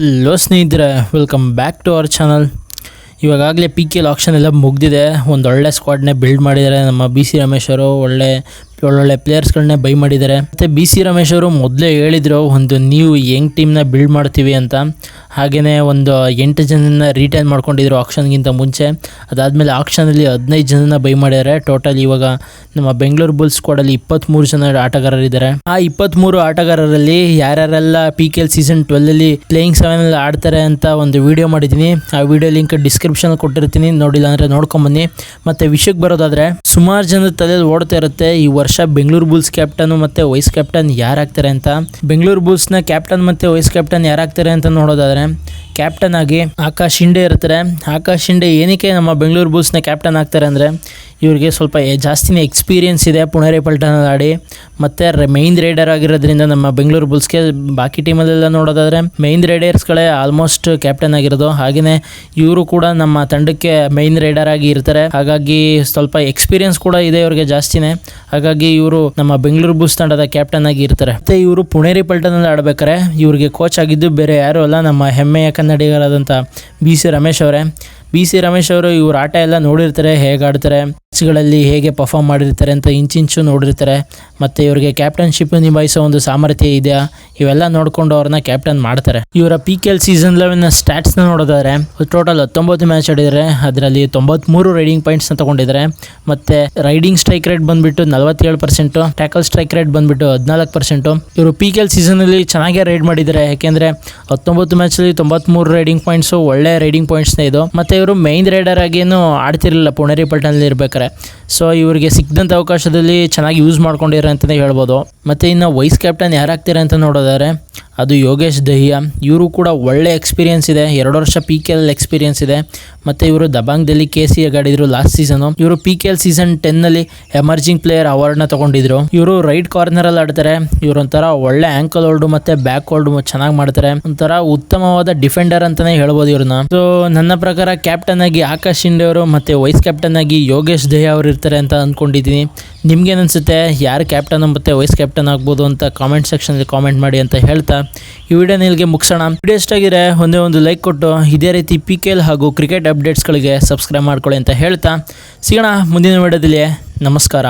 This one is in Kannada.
ಹಲೋ ಸ್ನೇಹಿತರೆ welcome back to our channel ಇವಾಗಲೇ ಪಿ ಕೆ ಎಲ್ ಎಲ್ಲ ಮುಗ್ದಿದೆ. ಒಂದು ಒಳ್ಳೆ ಸ್ಕ್ವಾಡ್ನೇ ಬಿಲ್ಡ್ ಮಾಡಿದ್ದಾರೆ. ನಮ್ಮ ಬಿ ಸಿ ರಮೇಶ್ ಅವರು ಒಳ್ಳೆ, ಒಳ್ಳೊಳ್ಳೆ ಪ್ಲೇಯರ್ಸ್ಗಳನ್ನೇ ಬೈ ಮಾಡಿದ್ದಾರೆ. ಮತ್ತು ಬಿ ಸಿ ರಮೇಶ್ ಅವರು ಮೊದಲೇ ಹೇಳಿದರು, ಒಂದು ನೀವು ಯಂಗ್ ಟೀಮ್ನ ಬಿಲ್ಡ್ ಮಾಡ್ತೀವಿ ಅಂತ. ಹಾಗೆಯೇ ಒಂದು ಎಂಟು ಜನನ ರಿಟೈನ್ ಮಾಡ್ಕೊಂಡಿದ್ರು ಆಕ್ಷನ್ಗಿಂತ ಮುಂಚೆ. ಅದಾದಮೇಲೆ ಆಕ್ಷನಲ್ಲಿ ಹದಿನೈದು ಜನನ ಬೈ ಮಾಡಿದ್ದಾರೆ ಟೋಟಲ್ ಇವಾಗ ನಮ್ಮ ಬೆಂಗಳೂರು ಬುಲ್ಸ್ ಸ್ಕ್ವಾಡಲ್ಲಿ ಇಪ್ಪತ್ತ್ಮೂರು ಜನ ಆಟಗಾರರಿದ್ದಾರೆ ಆ ಇಪ್ಪತ್ತ್ಮೂರು ಆಟಗಾರರಲ್ಲಿ ಯಾರ್ಯಾರೆಲ್ಲ ಪಿ ಕೆ ಎಲ್ ಸೀಸನ್ ಟ್ವೆಲ್ಲಲ್ಲಿ ಪ್ಲೇಯಿಂಗ್ ಸೆವೆನಲ್ಲಿ ಆಡ್ತಾರೆ ಅಂತ ಒಂದು ವಿಡಿಯೋ ಮಾಡಿದ್ದೀನಿ. ಆ ವಿಡಿಯೋ ಲಿಂಕ್ ಡಿಸ್ಕ್ರಿಪ್ಷನ್ ಕೊಟ್ಟಿರ್ತೀನಿ. ನೋಡಿಲ್ಲ ಅಂದರೆ ನೋಡ್ಕೊಂಬನ್ನಿ ಮತ್ತು ವಿಷಯಕ್ಕೆ ಬರೋದಾದರೆ, ಸುಮಾರು ಜನ ತಲೆಯಲ್ಲಿ ಓಡ್ತಾ ಇರುತ್ತೆ ಈ ವರ್ಷ ಬೆಂಗಳೂರು ಬುಲ್ಸ್ ಕ್ಯಾಪ್ಟನ್ ಮತ್ತು ವೈಸ್ ಕ್ಯಾಪ್ಟನ್ ಯಾರಾಗ್ತಾರೆ ಅಂತ. ಬೆಂಗಳೂರು ಬುಲ್ಸ್ನ ಕ್ಯಾಪ್ಟನ್ ಮತ್ತು ವೈಸ್ ಕ್ಯಾಪ್ಟನ್ ಯಾರಾಗ್ತಾರೆ ಅಂತ ನೋಡೋದಾದರೆ ಕ್ಯಾಪ್ಟನ್ ಆಗಿ ಆಕಾಶ್ ಶಿಂಡೆ ಇರ್ತಾರೆ. ಆಕಾಶ್ ಶಿಂಡೆ ಏನಕ್ಕೆ ನಮ್ಮ ಬೆಂಗಳೂರು ಬುಲ್ಸ್ನ ಕ್ಯಾಪ್ಟನ್ ಆಗ್ತಾರೆ ಅಂದರೆ ಇವ್ರಿಗೆ ಸ್ವಲ್ಪ ಜಾಸ್ತಿನೇ ಎಕ್ಸ್ಪೀರಿಯನ್ಸ್ ಇದೆ ಪುಣೇರಿ ಪಲ್ಟನಲ್ಲಿ ಆಡಿ. ಮತ್ತು ಮೈನ್ ರೈಡರ್ ಆಗಿರೋದ್ರಿಂದ ನಮ್ಮ ಬೆಂಗಳೂರು ಬುಲ್ಸ್ಗೆ ಬಾಕಿ ಟೀಮಲ್ಲೆಲ್ಲ ನೋಡೋದಾದರೆ ಮೈನ್ ರೈಡರ್ಸ್ಗಳೇ ಆಲ್ಮೋಸ್ಟ್ ಕ್ಯಾಪ್ಟನ್ ಆಗಿರೋದು. ಹಾಗೆಯೇ ಇವರು ಕೂಡ ನಮ್ಮ ತಂಡಕ್ಕೆ ಮೈನ್ ರೈಡರ್ ಆಗಿ ಇರ್ತಾರೆ. ಹಾಗಾಗಿ ಸ್ವಲ್ಪ ಎಕ್ಸ್ಪೀರಿಯನ್ಸ್ ಕೂಡ ಇದೆ ಇವ್ರಿಗೆ ಜಾಸ್ತಿನೇ. ಹಾಗಾಗಿ ಇವರು ನಮ್ಮ ಬೆಂಗಳೂರು ಬುಲ್ಸ್ ತಂಡದ ಕ್ಯಾಪ್ಟನ್ ಆಗಿ ಇರ್ತಾರೆ. ಮತ್ತು ಇವರು ಪುಣೇರಿ ಪಲ್ಟನಲ್ಲಿ ಆಡಬೇಕಾರೆ ಇವರಿಗೆ ಕೋಚ್ ಆಗಿದ್ದು ಬೇರೆ ಯಾರೂ ಅಲ್ಲ. ನಮ್ಮ ಹೆಮ್ಮೆಯ ಕನ್ನಡಿಗರಾದಂಥ ಬಿ ಸಿ ರಮೇಶ್ ಅವರೇ ಬಿ ಸಿ ರಮೇಶ್ ಅವರು ಇವ್ರ ಆಟ ಎಲ್ಲ ನೋಡಿರ್ತಾರೆ, ಹೇಗೆ ಆಡ್ತಾರೆ ಮ್ಯಾಚ್ಗಳಲ್ಲಿ ಹೇಗೆ ಪರ್ಫಾರ್ಮ್ ಮಾಡಿರ್ತಾರೆ ಅಂತ ಇಂಚಿಂಚು ನೋಡಿರ್ತಾರೆ. ಮತ್ತು ಇವರಿಗೆ ಕ್ಯಾಪ್ಟನ್ಶಿಪ್ ನಿಭಾಯಿಸೋ ಒಂದು ಸಾಮರ್ಥ್ಯ ಇದೆಯಾ? ಇವೆಲ್ಲ ನೋಡಿಕೊಂಡು ಅವ್ರನ್ನ ಕ್ಯಾಪ್ಟನ್ ಮಾಡ್ತಾರೆ. ಇವರ ಪಿ ಕೆ ಎಲ್ ಸೀಸನ್ ಲೆವೆನ್ನ ಸ್ಟ್ಯಾಟ್ಸ್ನ ನೋಡೋದಾದ್ರೆ ಟೋಟಲ್ ಹತ್ತೊಂಬತ್ತು ಮ್ಯಾಚ್ ಆಡಿದರೆ, ಅದರಲ್ಲಿ ತೊಂಬತ್ಮೂರು ರೈಡಿಂಗ್ ಪಾಯಿಂಟ್ಸ್ನ ತಗೊಂಡಿದ್ದಾರೆ ಮತ್ತು ರೈಡಿಂಗ್ ಸ್ಟ್ರೈಕ್ ರೇಟ್ ಬಂದ್ಬಿಟ್ಟು ನಲವತ್ತೇಳು ಪರ್ಸೆಂಟು ಟ್ಯಾಕಲ್ ಸ್ಟ್ರೈಕ್ ರೇಟ್ ಬಂದ್ಬಿಟ್ಟು ಹದಿನಾಲ್ಕು ಪರ್ಸೆಂಟು ಇವರು ಪಿ ಕೆ ಎಲ್ ಸೀಸನಲ್ಲಿ ಚೆನ್ನಾಗೇ ರೈಡ್ ಮಾಡಿದ್ದಾರೆ. ಯಾಕೆಂದರೆ ಹತ್ತೊಂಬತ್ತು ಮ್ಯಾಚಲ್ಲಿ ತೊಂಬತ್ಮೂರು ರೈಡಿಂಗ್ ಪಾಯಿಂಟ್ಸು ಒಳ್ಳೆ ರೈಡಿಂಗ್ ಪಾಯಿಂಟ್ಸ್ನೇ ಇದು. ಮತ್ತು ಇವರು ಮೈನ್ ರೈಡರ್ ಆಗೇನು ಆಡ್ತಿರಲಿಲ್ಲ. ಪುಣೇರಿ ಪಲ್ಟನಲ್ಲಿ ಇರ್ಬೇಕಾರೆ ಸೊ ಇವರಿಗೆ ಸಿಕ್ಕಿದಂಥ ಅವಕಾಶದಲ್ಲಿ ಚೆನ್ನಾಗಿ ಯೂಸ್ ಮಾಡ್ಕೊಂಡಿರೋ ಅಂತಲೇ ಹೇಳ್ಬೋದು. ಮತ್ತು ಇನ್ನು ವೈಸ್ ಕ್ಯಾಪ್ಟನ್ ಯಾರಾಗ್ತಾರೆ ಅಂತ ನೋಡೋದಾದ್ರೆ ಅದು ಯೋಗೇಶ್ ದಹಿಯಾ. ಇವರು ಕೂಡ ಒಳ್ಳೆ ಎಕ್ಸ್ಪೀರಿಯನ್ಸ್ ಇದೆ. ಎರಡು ವರ್ಷ ಪಿ ಕೆ ಎಲ್ ಎಕ್ಸ್ಪೀರಿಯನ್ಸ್ ಇದೆ. ಮತ್ತು ಇವರು ದಬಾಂಗ್ದಲ್ಲಿ ಕೆ ಸಿ ಆಡಿದ್ರು ಲಾಸ್ಟ್ ಸೀಸನು ಇವರು ಪಿ ಕೆ ಎಲ್ ಸೀಸನ್ ಟೆನ್ನಲ್ಲಿ ಎಮರ್ಜಿಂಗ್ ಪ್ಲೇಯರ್ ಅವಾರ್ಡ್ನ ತಗೊಂಡಿದ್ರು. ಇವರು ರೈಟ್ ಕಾರ್ನರಲ್ಲಿ ಆಡ್ತಾರೆ. ಇವರು ಒಂಥರ ಒಳ್ಳೆ ಆಂಕಲ್ ಹೋಲ್ಡು ಮತ್ತು ಬ್ಯಾಕ್ ಹೋಲ್ಡು ಚೆನ್ನಾಗಿ ಮಾಡ್ತಾರೆ. ಒಂಥರ ಉತ್ತಮವಾದ ಡಿಫೆಂಡರ್ ಅಂತಲೇ ಹೇಳ್ಬೋದು ಇವ್ರನ್ನ. ಸೊ ನನ್ನ ಪ್ರಕಾರ ಕ್ಯಾಪ್ಟನ್ ಆಗಿ ಆಕಾಶ್ ಶಿಂಡೆ ಅವರು ಮತ್ತು ವೈಸ್ ಕ್ಯಾಪ್ಟನ್ ಆಗಿ ಯೋಗೇಶ್ ದಹಿಯಾ ಅವರು ಇರ್ತಾರೆ ಅಂತ ಅಂದ್ಕೊಂಡಿದ್ದೀನಿ ನಿಮ್ಗೇನು ಅನಿಸುತ್ತೆ ಯಾರು ಕ್ಯಾಪ್ಟನ್ ಮತ್ತು ವೈಸ್ ಕ್ಯಾಪ್ಟನ್ ಆಗ್ಬೋದು ಅಂತ ಕಾಮೆಂಟ್ ಸೆಕ್ಷನಲ್ಲಿ ಕಾಮೆಂಟ್ ಮಾಡಿ ಅಂತ ಹೇಳ್ತಾ ಈ ವಿಡಿಯೋನ ಇಲ್ಲಿಗೆ ಮುಗಿಸೋಣ. ವಿಡಿಯೋ ಎಷ್ಟಾಗಿದೆ ಒಂದೇ ಒಂದು ಲೈಕ್ ಕೊಟ್ಟು, ಇದೇ ರೀತಿ ಪಿ ಕೆ ಎಲ್ ಹಾಗೂ ಕ್ರಿಕೆಟ್ ಅಪ್ಡೇಟ್ಸ್ಗಳಿಗೆ ಸಬ್ಸ್ಕ್ರೈಬ್ ಮಾಡ್ಕೊಳ್ಳಿ ಅಂತ ಹೇಳ್ತಾ. ಸಿಗೋಣ ಮುಂದಿನ ವಿಡಿಯೋದಲ್ಲಿ. ನಮಸ್ಕಾರ.